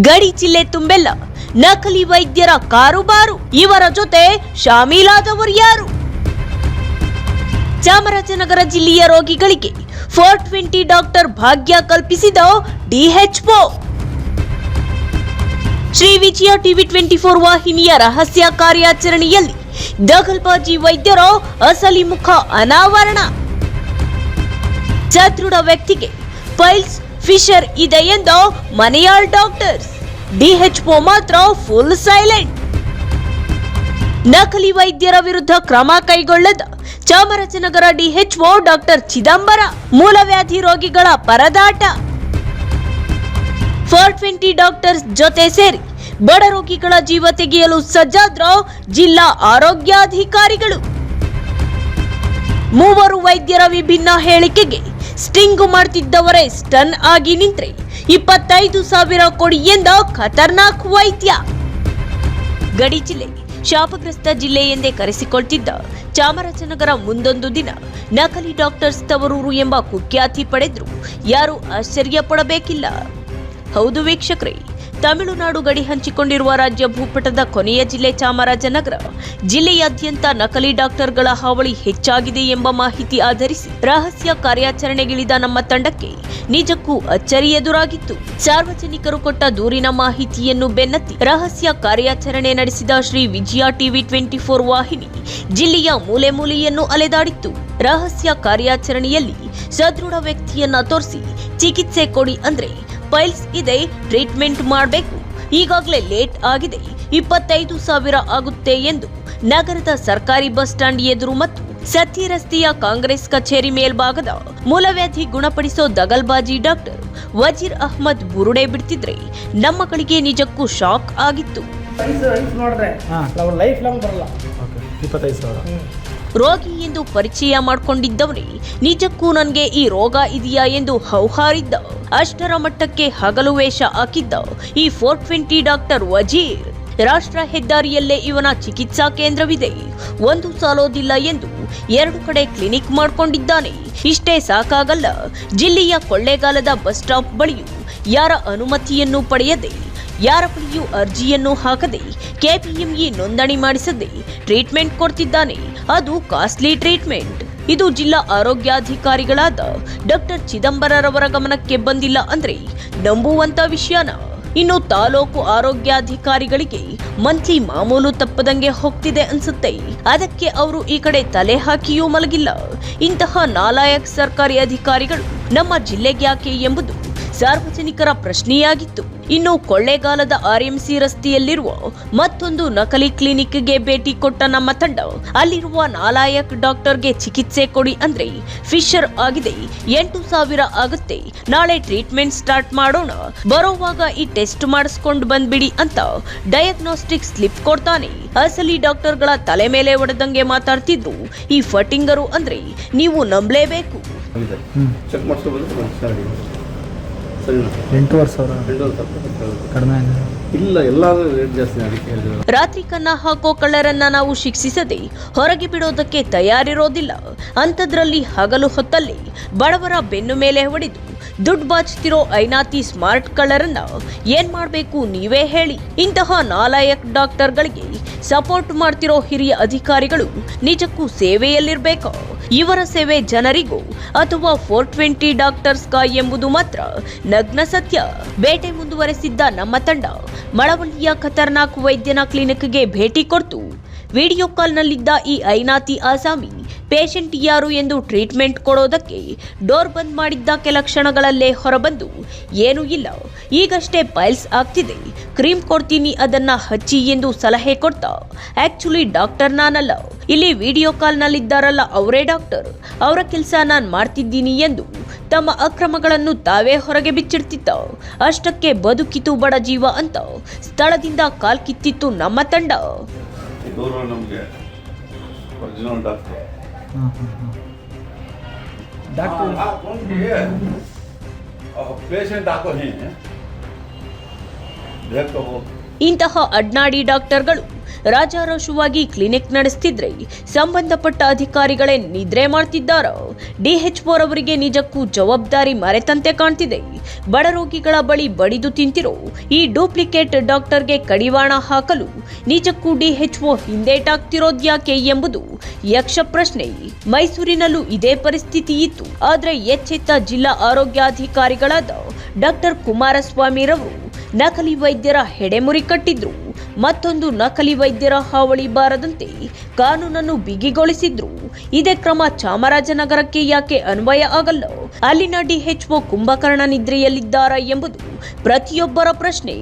ಗಡಿ ಜಿಲ್ಲೆ ತುಂಬೆಲ್ಲ. ನಕಲಿ ವೈದ್ಯರ ಕಾರುಬಾರು. ಇವರ ಜೊತೆ ಶಾಮೀಲಾದವರು ಯಾರು? ಚಾಮರಾಜನಗರ ಜಿಲ್ಲೆಯ ರೋಗಿಗಳಿಗೆ ಫೋರ್ ಟ್ವೆಂಟಿ ಡಾಕ್ಟರ್ ಭಾಗ್ಯ ಕಲ್ಪಿಸಿದ DHO Shri Vijaya TV twenty four ವಾಹಿನಿಯ ರಹಸ್ಯ ಕಾರ್ಯಾಚರಣೆಯಲ್ಲಿ ದಗಲ್ಬಾಜಿ ವೈದ್ಯರ ಅಸಲಿ ಮುಖ ಅನಾವರಣ. ಸದೃಢ ವ್ಯಕ್ತಿಗೆ ಪೈಲ್ಸ್ ಫಿಶರ್ ಇದೆ ಎಂದು ಮನೆಯಾಳ್ ಡಾಕ್ಟರ್ಸ್. ಡಿಎಚ್ಒ ಮಾತ್ರ ಫುಲ್ ಸೈಲೆಂಟ್ ನಕಲಿ ವೈದ್ಯರ ವಿರುದ್ಧ ಕ್ರಮ ಕೈಗೊಳ್ಳದ ಚಾಮರಾಜನಗರ ಡಿಎಚ್ಒ ಡಾಕ್ಟರ್ ಚಿದಂಬರ ಮೂಲವ್ಯಾಧಿ ರೋಗಿಗಳ ಪರದಾಟ. ಫೋರ್ ಟ್ವೆಂಟಿ ಡಾಕ್ಟರ್ಸ್ ಜೊತೆ ಸೇರಿ ಬಡ ರೋಗಿಗಳ ಜೀವ ತೆಗೆಯಲು ಸಜ್ಜಾದ್ರ ಜಿಲ್ಲಾ ಆರೋಗ್ಯಾಧಿಕಾರಿಗಳು. ಮೂವರು ವೈದ್ಯರ ವಿಭಿನ್ನ ಹೇಳಿಕೆಗೆ ಸ್ಟಿಂಗ್ ಮಾಡ್ತಿದ್ದವರೇ ಸ್ಟನ್ ಆಗಿ ನಿಂತ್ರೆ ಇಪ್ಪತ್ತೈದು ಸಾವಿರ ಕೊಡಿ ಎಂದ ಖತರ್ನಾಕ್ ವೈದ್ಯ. ಗಡಿ ಜಿಲ್ಲೆ, ಶಾಪಗ್ರಸ್ತ ಜಿಲ್ಲೆ ಎಂದೇ ಕರೆಸಿಕೊಳ್ತಿದ್ದ ಚಾಮರಾಜನಗರ ಮುಂದೊಂದು ದಿನ ನಕಲಿ ಡಾಕ್ಟರ್ಸ್ ತವರೂರು ಎಂಬ ಕುಖ್ಯಾತಿ ಪಡೆದ್ರು. ಯಾರು ಆಶ್ಚರ್ಯ ಪಡಬೇಕಿಲ್ಲ. ಹೌದು ವೀಕ್ಷಕರೇ ತಮಿಳುನಾಡು ಗಡಿ ಹಂಚಿಕೊಂಡಿರುವ ರಾಜ್ಯ ಭೂಪಟದ ಕೊನೆಯ ಜಿಲ್ಲೆ ಚಾಮರಾಜನಗರ. ಜಿಲ್ಲೆಯಾದ್ಯಂತ ನಕಲಿ ಡಾಕ್ಟರ್ಗಳ ಹಾವಳಿ ಹೆಚ್ಚಾಗಿದೆ ಎಂಬ ಮಾಹಿತಿ ಆಧರಿಸಿ ರಹಸ್ಯ ಕಾರ್ಯಾಚರಣೆಗಿಳಿದ ನಮ್ಮ ತಂಡಕ್ಕೆ ನಿಜಕ್ಕೂ ಅಚ್ಚರಿ ಎದುರಾಗಿತ್ತು. ಸಾರ್ವಜನಿಕರು ಕೊಟ್ಟ ದೂರಿನ ಮಾಹಿತಿಯನ್ನು ಬೆನ್ನತ್ತಿ ರಹಸ್ಯ ಕಾರ್ಯಾಚರಣೆ ನಡೆಸಿದ Shri Vijaya TV twenty four ವಾಹಿನಿ ಜಿಲ್ಲೆಯ ಮೂಲೆ ಮೂಲೆಯನ್ನು ಅಲೆದಾಡಿತ್ತು. ರಹಸ್ಯ ಕಾರ್ಯಾಚರಣೆಯಲ್ಲಿ ಸದೃಢ ವ್ಯಕ್ತಿಯನ್ನ ತೋರಿಸಿ ಚಿಕಿತ್ಸೆ ಕೊಡಿ ಅಂದ್ರೆ ಪೈಲ್ಸ್ ಇದೆ ಟ್ರೀಟ್ಮೆಂಟ್ ಮಾಡಬೇಕು. ಈಗಾಗಲೇ ಲೇಟ್ ಆಗಿದೆ. ಇಪ್ಪತ್ತೈದು ಸಾವಿರ ಆಗುತ್ತೆ ಎಂದು ನಗರದ ಸರ್ಕಾರಿ ಬಸ್ ಸ್ಟ್ಯಾಂಡ್ ಎದುರು ಮತ್ತು ಸತ್ಯ ರಸ್ತೆಯ ಕಾಂಗ್ರೆಸ್ ಕಚೇರಿ ಮೇಲ್ಭಾಗದ ಮೂಲವ್ಯಾಧಿ ಗುಣಪಡಿಸೋ ದಗಲ್ಬಾಜಿ ಡಾಕ್ಟರ್ ವಜೀರ್ ಅಹ್ಮದ್ ಬುರುಡೆ ಬಿಡ್ತಿದ್ರೆ ನಮ್ಮ ಕಡೆಗೆ ನಿಜಕ್ಕೂ ಶಾಕ್ ಆಗಿತ್ತು. ರೋಗಿ ಎಂದು ಪರಿಚಯ ಮಾಡಿಕೊಂಡಿದ್ದವನೇ, ನಿಜಕ್ಕೂ ನನಗೆ ಈ ರೋಗ ಇದೆಯಾ ಎಂದು ಹೌಹಾರಿದ್ದ, ಅಷ್ಟರ ಮಟ್ಟಕ್ಕೆ ಹಗಲು ವೇಷ ಹಾಕಿದ್ದ ಈ ಫೋರ್ ಟ್ವೆಂಟಿ ಡಾಕ್ಟರ್ ವಜೀರ್. ರಾಷ್ಟ್ರ ಹೆದ್ದಾರಿಯಲ್ಲೇ ಇವನ ಚಿಕಿತ್ಸಾ ಕೇಂದ್ರವಿದೆ. ಒಂದು ಸಾಲೋದಿಲ್ಲ ಎಂದು ಎರಡು ಕಡೆ ಕ್ಲಿನಿಕ್ ಮಾಡಿಕೊಂಡಿದ್ದಾನೆ. ಇಷ್ಟೇ ಸಾಕಾಗಲ್ಲ, ಜಿಲ್ಲೆಯ ಕೊಳ್ಳೇಗಾಲದ ಬಸ್ ಸ್ಟಾಪ್ ಬಳಿಯೂ ಯಾರ ಅನುಮತಿಯನ್ನು ಪಡೆಯದೆ ಯಾರ ಬಳಿಯೂ ಅರ್ಜಿಯನ್ನು ಹಾಕದೆ ಕೆಪಿಎಂಇ ನೋಂದಣಿ ಮಾಡಿಸದೆ ಟ್ರೀಟ್ಮೆಂಟ್ ಕೊಡ್ತಿದ್ದಾನೆ. ಅದು ಕಾಸ್ಟ್ಲಿ ಟ್ರೀಟ್ಮೆಂಟ್. ಇದು ಜಿಲ್ಲಾ ಆರೋಗ್ಯಾಧಿಕಾರಿಗಳಾದ ಡಾಕ್ಟರ್ ಚಿದಂಬರರವರ ಗಮನಕ್ಕೆ ಬಂದಿಲ್ಲ ಅಂದ್ರೆ ನಂಬುವಂತ ವಿಷಯನ. ಇನ್ನು ತಾಲೂಕು ಆರೋಗ್ಯಾಧಿಕಾರಿಗಳಿಗೆ ಮಂತ್ಲಿ ಮಾಮೂಲು ತಪ್ಪದಂಗೆ ಹೋಗ್ತಿದೆ ಅನ್ಸುತ್ತೆ. ಅದಕ್ಕೆ ಅವರು ಈ ಕಡೆ ತಲೆ ಹಾಕಿಯೂ ಮಲಗಿಲ್ಲ. ಇಂತಹ ನಾಲಾಯಕ್ ಸರ್ಕಾರಿ ಅಧಿಕಾರಿಗಳು ನಮ್ಮ ಜಿಲ್ಲೆಗ್ಯಾಕೆ ಎಂಬುದು ಸಾರ್ವಜನಿಕರ ಪ್ರಶ್ನೆಯಾಗಿತ್ತು. ಇನ್ನು ಕೊಳ್ಳೇಗಾಲದ ಆರ್ಎಂಸಿ ರಸ್ತೆಯಲ್ಲಿರುವ ಮತ್ತೊಂದು ನಕಲಿ ಕ್ಲಿನಿಕ್ಗೆ ಭೇಟಿ ಕೊಟ್ಟ ನಮ್ಮ ತಂಡ ಅಲ್ಲಿರುವ ನಾಲಾಯಕ್ ಡಾಕ್ಟರ್ಗೆ ಚಿಕಿತ್ಸೆ ಕೊಡಿ ಅಂದ್ರೆ ಫಿಶರ್ ಆಗಿದೆ. ಎಂಟು ಸಾವಿರ ಆಗುತ್ತೆ. ನಾಳೆ ಟ್ರೀಟ್ಮೆಂಟ್ ಸ್ಟಾರ್ಟ್ ಮಾಡೋಣ. ಬರೋವಾಗ ಈ ಟೆಸ್ಟ್ ಮಾಡಿಸ್ಕೊಂಡು ಬಂದ್ಬಿಡಿ ಅಂತ ಡಯಾಗ್ನೋಸ್ಟಿಕ್ ಸ್ಲಿಪ್ ಕೊಡ್ತಾನೆ. ಅಸಲಿ ಡಾಕ್ಟರ್ಗಳ ತಲೆ ಮೇಲೆ ಒಡೆದಂಗೆ ಮಾತಾಡ್ತಿದ್ರು ಈ ಫಟಿಂಗರು ಅಂದ್ರೆ ನೀವು ನಂಬಲೇಬೇಕು. ಚೆಕ್ ಎಂಟೂವರೆ ಸಾವಿರ. ಎಂಟೂವರೆ ಸಾವಿರ ಕಡಿಮೆ ಇಲ್ಲ ಎಲ್ಲ ರೇಟ್ ಜಾಸ್ತಿ ಅದಕ್ಕೆ ರಾತ್ರಿ ಕನ್ನ ಹಾಕೋ ಕಳ್ಳರನ್ನ ನಾವು ಶಿಕ್ಷಿಸದೆ ಹೊರಗೆ ಬಿಡೋದಕ್ಕೆ ತಯಾರಿರೋದಿಲ್ಲ. ಅಂಥದ್ರಲ್ಲಿ ಹಗಲು ಹೊತ್ತಲ್ಲಿ ಬಡವರ ಬೆನ್ನು ಮೇಲೆ ಹೊಡೆದು ದುಡ್ಡು ಬಾಚ್ತಿರೋ ಐನಾತಿ ಸ್ಮಾರ್ಟ್ ಕಳ್ಳರನ್ನ ಏನ್ ಮಾಡಬೇಕು ನೀವೇ ಹೇಳಿ. ಇಂತಹ ನಾಲಾಯಕ್ ಡಾಕ್ಟರ್ಗಳಿಗೆ ಸಪೋರ್ಟ್ ಮಾಡ್ತಿರೋ ಹಿರಿಯ ಅಧಿಕಾರಿಗಳು ನಿಜಕ್ಕೂ ಸೇವೆಯಲ್ಲಿರಬೇಕು. ಇವರ ಸೇವೆ ಜನರಿಗೂ ಅಥವಾ ಫೋರ್ ಟ್ವೆಂಟಿ ಡಾಕ್ಟರ್ಸ್ಗಾ ಎಂಬುದು ಮಾತ್ರ ನಗ್ನ ಸತ್ಯ. ಬೇಟೆ ಮುಂದುವರೆಸಿದ್ದ ನಮ್ಮ ತಂಡ ಮಳವಳ್ಳಿಯ ಖತರ್ನಾಕ್ ವೈದ್ಯನ ಕ್ಲಿನಿಕ್ಗೆ ಭೇಟಿ ಕೊಡ್ತು. ವಿಡಿಯೋ ಕಾಲ್ನಲ್ಲಿದ್ದ ಈ ಐನಾತಿ ಆಸಾಮಿ ಪೇಷಂಟ್ ಯಾರು ಎಂದು ಟ್ರೀಟ್ಮೆಂಟ್ ಕೊಡೋದಕ್ಕೆ ಡೋರ್ ಬಂದ್ ಮಾಡಿದ್ದ ಕೆಲ ಕ್ಷಣಗಳಲ್ಲೇ ಹೊರಬಂದು, ಏನೂ ಇಲ್ಲ, ಈಗಷ್ಟೇ ಪೈಲ್ಸ್ ಆಗ್ತಿದೆ ಕ್ರೀಮ್ ಕೊಡ್ತೀನಿ, ಅದನ್ನ ಹಚ್ಚಿ ಎಂದು ಸಲಹೆ ಕೊಡ್ತಾ ಆಕ್ಚುಲಿ ಡಾಕ್ಟರ್ ನಾನಲ್ಲ. ಇಲ್ಲಿ ವಿಡಿಯೋ ಕಾಲ್ನಲ್ಲಿದ್ದಾರಲ್ಲ ಅವರೇ ಡಾಕ್ಟರ್. ಅವರ ಕೆಲಸ ನಾನು ಮಾಡ್ತಿದ್ದೀನಿ ಎಂದು ತಮ್ಮ ಅಕ್ರಮಗಳನ್ನು ತಾವೇ ಹೊರಗೆ ಬಿಚ್ಚಿಡ್ತಿತ್ತ ಅಷ್ಟಕ್ಕೆ ಬದುಕಿತು ಬಡ ಜೀವ ಅಂತ ಸ್ಥಳದಿಂದ ಕಾಲ್ ಕಿತ್ತಿತ್ತು ನಮ್ಮ ತಂಡ. ಇವರು ನಮಗೆ ಒರಿಜಿನಲ್ ಡಾಕ್ಟರ್ ಹಾಂ ಹಾಂ ಹಾಂ ಡಾಕ್ಟರ್ पेशेंट आको हैं देखो वो ಇಂತಹ ಅಡ್ನಾಡಿ ಡಾಕ್ಟರ್ಗಳು ರಾಜಾರೋಷವಾಗಿ ಕ್ಲಿನಿಕ್ ನಡೆಸ್ತಿದ್ರೆ ಸಂಬಂಧಪಟ್ಟ ಅಧಿಕಾರಿಗಳೇ ನಿದ್ರೆ ಮಾಡ್ತಿದ್ದಾರ? ಡಿಎಚ್ಒರವರಿಗೆ ನಿಜಕ್ಕೂ ಜವಾಬ್ದಾರಿ ಮರೆತಂತೆ ಕಾಣ್ತಿದೆ. ಬಡ ರೋಗಿಗಳ ಬಳಿ ಬಡಿದು ತಿಂತಿರೋ ಈ ಡೂಪ್ಲಿಕೇಟ್ ಡಾಕ್ಟರ್ಗೆ ಕಡಿವಾಣ ಹಾಕಲು ನಿಜಕ್ಕೂ ಡಿಎಚ್ಒ ಹಿಂದೇಟಾಗ್ತಿರೋದ್ಯಾಕೆ ಎಂಬುದು ಯಕ್ಷ ಪ್ರಶ್ನೆ. ಮೈಸೂರಿನಲ್ಲೂ ಇದೇ ಪರಿಸ್ಥಿತಿ ಇತ್ತು. ಆದರೆ ಎಚ್ಚೆತ್ತ ಜಿಲ್ಲಾ ಆರೋಗ್ಯಾಧಿಕಾರಿಗಳಾದ ಡಾಕ್ಟರ್ ಕುಮಾರಸ್ವಾಮಿರವರು ನಕಲಿ ವೈದ್ಯರ ಹೆಡೆಮುರಿ ಕಟ್ಟಿದ್ರು. ಮತ್ತೊಂದು ನಕಲಿ ವೈದ್ಯರ ಹಾವಳಿ ಬಾರದಂತೆ ಕಾನೂನನ್ನು ಬಿಗಿಗೊಳಿಸಿದ್ರು. ಇದೇ ಕ್ರಮ ಚಾಮರಾಜನಗರಕ್ಕೆ ಯಾಕೆ ಅನ್ವಯ ಆಗಲ್ಲ? ಅಲ್ಲಿನ ಡಿಎಚ್ಒ ಕುಂಭಕರ್ಣ ನಿದ್ರೆಯಲ್ಲಿದ್ದಾರಾ ಎಂಬುದು ಪ್ರತಿಯೊಬ್ಬರ ಪ್ರಶ್ನೆ.